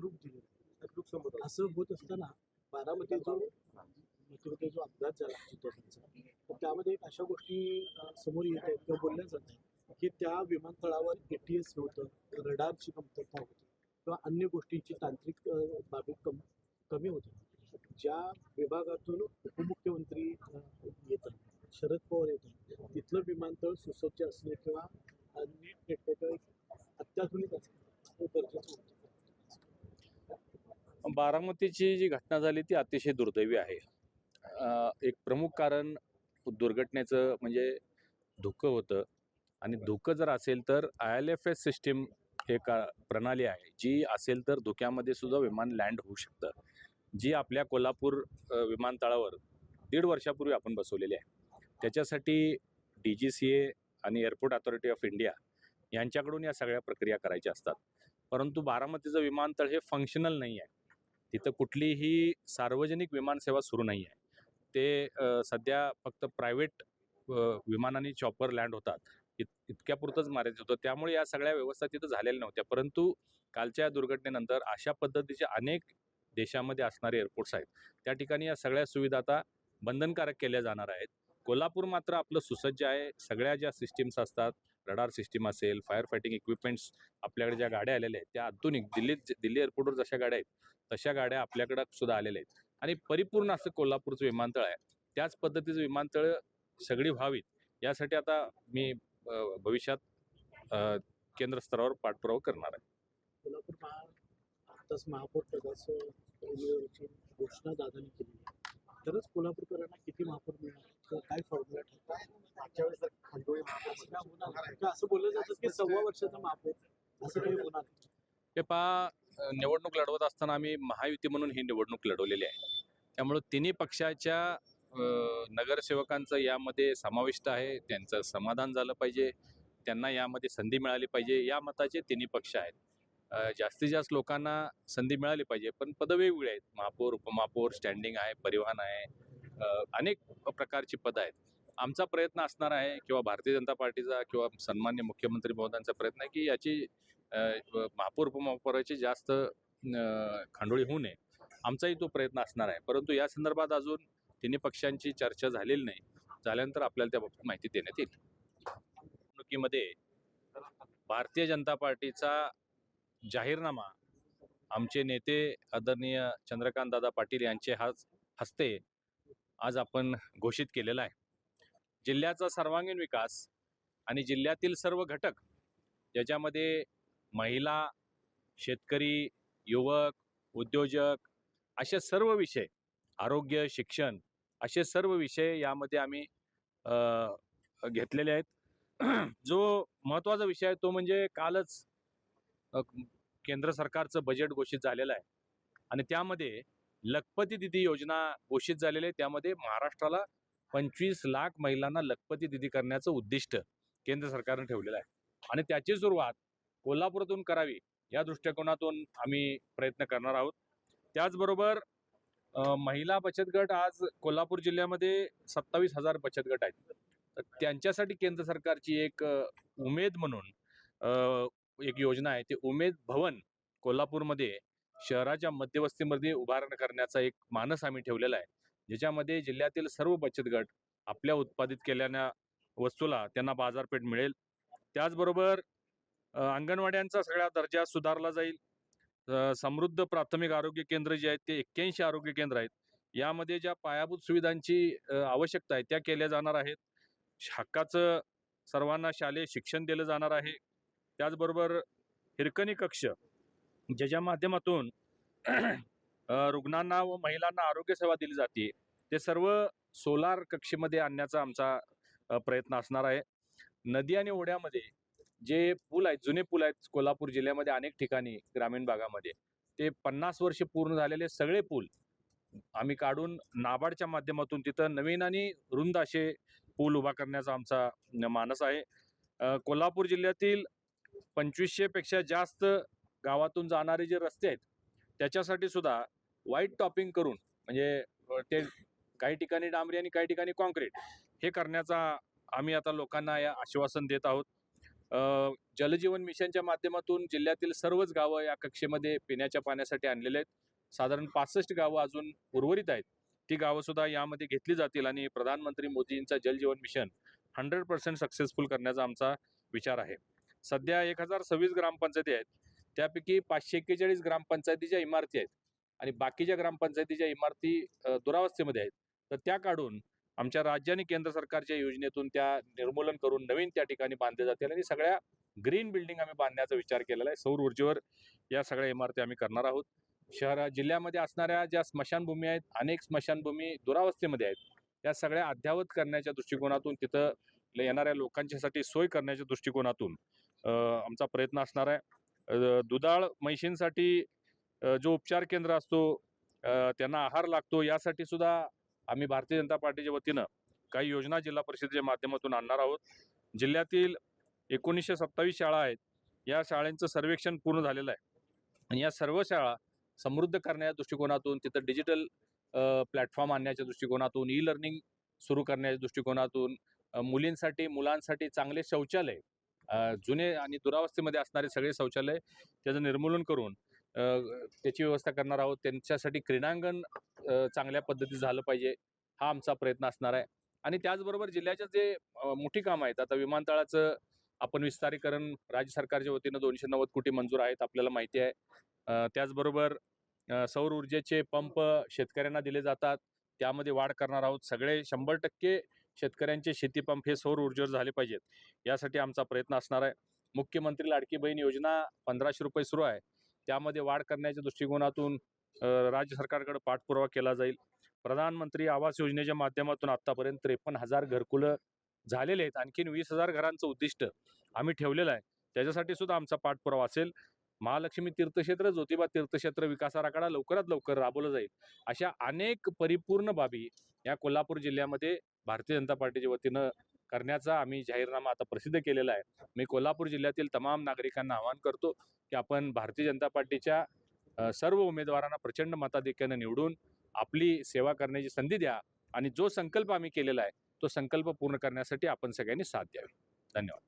स्वरूप दिलेलं असं होत असताना बारामती जो मथुरमध्ये जो अपघात झाला चित्रपटांचा तर त्यामध्ये एक अशा गोष्टी समोर येत आहेत किंवा बोलल्या जात आहेत की त्या विमानतळावर ए टी एस नव्हतं रडारची कमतरता होती किंवा अन्य गोष्टींची तांत्रिक बाबी कम कमी होती ज्या विभागातून उपमुख्यमंत्री येतात शरद पवार येतात तिथलं विमानतळ सुसज्ज असणे किंवा नीट नेटवर्क अत्याधुनिक असणे हे गरजेचं होतं बारामतीची जी घटना झाली ती अतिशय दुर्दैवी आहे. एक प्रमुख कारण दुर्घटनेचं म्हणजे धुकं होतं आणि धुकं जर असेल तर I L F S system एक प्रणाली आहे. जी असेल तर धुक्यामध्ये सुद्धा विमान लँड होऊ शकतं. जी आपल्या कोल्हापूर विमानतळावर दीड वर्षापूर्वी आपण बसवलेली आहे. त्याच्यासाठी डी जी सी ए आणि एअरपोर्ट अथॉरिटी ऑफ इंडिया यांच्याकडून या सगळ्या प्रक्रिया करायच्या असतात. परंतु बारामतीचं विमानतळ हे फंक्शनल नाही आहे. तिथं कुठलीही सार्वजनिक विमानसेवा सुरू नाही आहे. ते सध्या फक्त प्रायव्हेट विमानाने चॉपर लँड होतात. इत इतक्यापुरतंच मारायचं होतं. त्यामुळे या सगळ्या व्यवस्था तिथं झालेल्या नव्हत्या. परंतु कालच्या दुर्घटनेनंतर अशा पद्धतीचे अनेक देशामध्ये असणारे एअरपोर्ट्स आहेत. त्या ठिकाणी या सगळ्या सुविधा आता बंधनकारक केल्या जाणार आहेत. कोल्हापूर मात्र आपलं सुसज्ज आहे. सगळ्या ज्या सिस्टीम्स असतात रडार सिस्टीम असेल फायर फायटिंग इक्विपमेंट्स आपल्याकडे ज्या गाड्या आलेल्या आहेत त्या आधुनिक दिल्लीत दिल्ली एअरपोर्टवर जशा गाड्या आहेत तशा गाड्या आपल्याकडं सुद्धा आलेल्या आहेत. आणि परिपूर्ण असं कोल्हापूरचं विमानतळ आहे. त्याच पद्धतीचं विमानतळ सगळी व्हावीत यासाठी आता मी भविष्यात केंद्र स्तरावर पाठपुरावा करणार आहे. कोल्हापूर महापौर पदाचं घोषणा दादानी केली आहे. तरच कोल्हापूरकरांना किती महापौर मिळणार? काय फॉर्म्युला वेळेस महापौर असं. का असं बोललं जातं की सव्वा वर्षाचा महापौर असं काही होणार. हे अ, निवडणूक लढवत असताना आम्ही महायुती म्हणून ही निवडणूक लढवलेली आहे. त्यामुळं तिन्ही पक्षाच्या नगरसेवकांचं यामध्ये समाविष्ट आहे. त्यांचं समाधान झालं पाहिजे. त्यांना यामध्ये संधी मिळाली पाहिजे. या मताचे तिन्ही पक्ष आहेत. जास्तीत जास्त लोकांना संधी मिळाली पाहिजे. पण पदं वेगवेगळी आहेत. महापौर उपमहापौर स्टँडिंग आहे परिवहन आहे. अनेक प्रकारची पदं आहेत. आमचा प्रयत्न असणार आहे किंवा भारतीय जनता पार्टीचा किंवा सन्मान्य मुख्यमंत्री महोदयांचा प्रयत्न आहे की याची महापौर उपमहापौराची जास्त खांडोळी होऊ नये. आमचाही तो प्रयत्न असणार आहे. परंतु या संदर्भात अजून तिन्ही पक्षांची चर्चा झालेली नाही. झाल्यानंतर आपल्याला त्याबाबत माहिती देण्यात येईल. निवडणुकीमध्ये भारतीय जनता पार्टीचा जाहीरनामा. आमचे नेते आदरणीय चंद्रकांत दादा पाटील यांचे हाच हस्ते आज आपण घोषित केलेला आहे. जिल्ह्याचा सर्वांगीण विकास आणि जिल्ह्यातील सर्व घटक ज्याच्यामध्ये महिला शेतकरी युवक उद्योजक असे सर्व विषय आरोग्य शिक्षण असे सर्व विषय यामध्ये आम्ही घेतलेले आहेत. जो महत्त्वाचा विषय आहे तो म्हणजे कालच केंद्र सरकारचं बजेट घोषित झालेलं आहे. आणि त्यामध्ये लखपती दिदी योजना घोषित झालेली आहे. त्यामध्ये महाराष्ट्राला पंचवीस लाख महिलांना लखपती दिदी करण्याचं उद्दिष्ट केंद्र सरकारनं ठेवलेलं आहे. आणि त्याची सुरुवात कोल्हापुरातून करावी या दृष्टिकोनातून आम्ही प्रयत्न करणार आहोत. त्याचबरोबर महिला बचत गट आज कोल्हापूर जिल्ह्यामध्ये सत्तावीस हजार बचत गट आहेत. तर त्यांच्यासाठी केंद्र सरकारची एक उमेद म्हणून एक योजना आहे ते उमेद भवन कोल्हापूरमध्ये शहराच्या मध्यवस्तीमध्ये उभारण करण्याचा एक मानस आम्ही ठेवलेला आहे. ज्याच्यामध्ये जिल्ह्यातील सर्व बचत गट आपल्या उत्पादित केलेल्या वस्तूला त्यांना बाजारपेठ मिळेल. त्याचबरोबर अंगणवाड्यांचा सगळा दर्जा सुधारला जाईल. समृद्ध प्राथमिक आरोग्य केंद्र जे आहेत ते एक्क्याऐंशी आरोग्य केंद्र आहेत. यामध्ये ज्या पायाभूत सुविधांची आवश्यकता आहे त्या केल्या जाणार आहेत. हक्काचं सर्वांना शालेय शिक्षण दिलं जाणार आहे. त्याचबरोबर हिरकणी कक्ष ज्याच्या माध्यमातून रुग्णांना व महिलांना आरोग्यसेवा दिली जाते ते सर्व सोलार कक्षेमध्ये आणण्याचा आमचा प्रयत्न असणार आहे. नदी आणि ओढ्यामध्ये जे पूल आहेत जुने पूल आहेत कोल्हापूर जिल्ह्यामध्ये अनेक ठिकाणी ग्रामीण भागामध्ये ते पन्नास वर्ष पूर्ण झालेले सगळे पूल आम्ही काढून नाबार्डच्या माध्यमातून तिथं नवीन आणि रुंद असे पूल उभा करण्याचा आमचा मानस आहे. कोल्हापूर जिल्ह्यातील पंचवीसशेपेक्षा जास्त गावातून जाणारे जे रस्ते आहेत त्याच्यासाठी सुद्धा व्हाईट टॉपिंग करून म्हणजे ते काही ठिकाणी डांबरी आणि काही ठिकाणी कॉन्क्रीट हे करण्याचा आम्ही आता लोकांना या आश्वासन देत आहोत. जलजीवन मिशनच्या माध्यमातून जिल्ह्यातील सर्वच गावं या कक्षेमध्ये पिण्याच्या पाण्यासाठी आणलेले आहेत. साधारण पासष्ट गावं अजून उर्वरित आहेत. ती गावं सुद्धा यामध्ये घेतली जातील आणि प्रधानमंत्री मोदींचा Jal Jeevan mission hundred percent successful करण्याचा आमचा विचार आहे. सध्या एक हजार सव्वीस ग्रामपंचायती आहेत. त्यापैकी पाचशे एक्केचाळीस ग्रामपंचायतीच्या इमारती आहेत. आणि बाकीच्या ग्रामपंचायतीच्या इमारती दुरावस्थेमध्ये आहेत. तर त्या काढून आमच्या राज्य आणि केंद्र सरकारच्या योजनेतून त्या निर्मूलन करून नवीन त्या ठिकाणी बांधले जातील आणि सगळ्या ग्रीन बिल्डिंग आम्ही बांधण्याचा विचार केलेला आहे. सौर ऊर्जेवर या सगळ्या इमारती आम्ही करणार आहोत. शहरा जिल्ह्यामध्ये असणाऱ्या ज्या स्मशानभूमी आहेत अनेक स्मशानभूमी दुरावस्थेमध्ये आहेत. या सगळ्या अद्यावत करण्याच्या दृष्टिकोनातून तिथं येणाऱ्या लोकांच्यासाठी सोय करण्याच्या दृष्टिकोनातून आमचा प्रयत्न असणार आहे. दुधाळ म्हैशींसाठी जो उपचार केंद्र असतो त्यांना आहार लागतो. यासाठी सुद्धा आम्ही भारतीय जनता पार्टीच्या वतीनं काही योजना जिल्हा परिषदेच्या माध्यमातून आणणार आहोत. जिल्ह्यातील एकोणीसशे सत्तावीस शाळा आहेत. या शाळांचं सर्वेक्षण पूर्ण झालेलं आहे. आणि या सर्व शाळा समृद्ध करण्याच्या दृष्टिकोनातून तिथं डिजिटल प्लॅटफॉर्म आणण्याच्या दृष्टिकोनातून ई लर्निंग सुरू करण्याच्या दृष्टिकोनातून मुलींसाठी मुलांसाठी चांगले शौचालय जुने आणि दुरावस्थेमध्ये असणारे सगळे शौचालय त्याचं निर्मूलन करून त्याची व्यवस्था करणार आहोत. त्यांच्यासाठी क्रीडांगण चांगल्या पद्धतीत झालं पाहिजे हा आमचा प्रयत्न असणार आहे. आणि त्याचबरोबर जिल्ह्याच्या जे मोठी कामं आहेत आता विमानतळाचं आपण विस्तारीकरण राज्य सरकारच्या वतीनं दोनशे नव्वद कोटी मंजूर आहेत आपल्याला माहिती आहे. त्याचबरोबर सौर ऊर्जेचे पंप शेतकऱ्यांना दिले जातात. त्यामध्ये वाढ करणार आहोत. सगळे शंभर टक्के शेतकऱ्यांचे शेतीपंप हे सौर ऊर्जेवर झाले पाहिजेत. यासाठी आमचा प्रयत्न असणार आहे. मुख्यमंत्री लाडकी बहीण योजना पंधराशे रुपये सुरू आहे. त्यामध्ये वाढ करण्याच्या दृष्टिकोनातून राज्य सरकारकडे पाठपुरावा केला जाईल. प्रधानमंत्री आवास योजनेच्या माध्यमातून आतापर्यंत त्रेपन्न हजार घरकुलं झालेले आहेत. आणखीन वीस हजार घरांचं उद्दिष्ट आम्ही ठेवलेलं आहे. त्याच्यासाठी सुद्धा आमचा पाठपुरावा असेल. महालक्ष्मी तीर्थक्षेत्र ज्योतिबा तीर्थक्षेत्र विकास आराखडा लवकरात लवकर राबवला जाईल. अशा अनेक परिपूर्ण बाबी या कोल्हापूर जिल्ह्यामध्ये भारतीय जनता पार्टीच्या वतीनं करण्याचा आम्ही जाहीरनामा आता प्रसिद्ध केलेला आहे. मी कोल्हापूर जिल्ह्यातील तमाम नागरिकांना आवाहन करतो की आपण भारतीय जनता पार्टीच्या सर्व उमेदवारांना प्रचंड मताधिक्यानं निवडून आपली सेवा करण्याची संधी द्या आणि जो संकल्प आम्ही केलेला आहे तो संकल्प पूर्ण करण्यासाठी आपण सगळ्यांनी साथ द्यावी. धन्यवाद.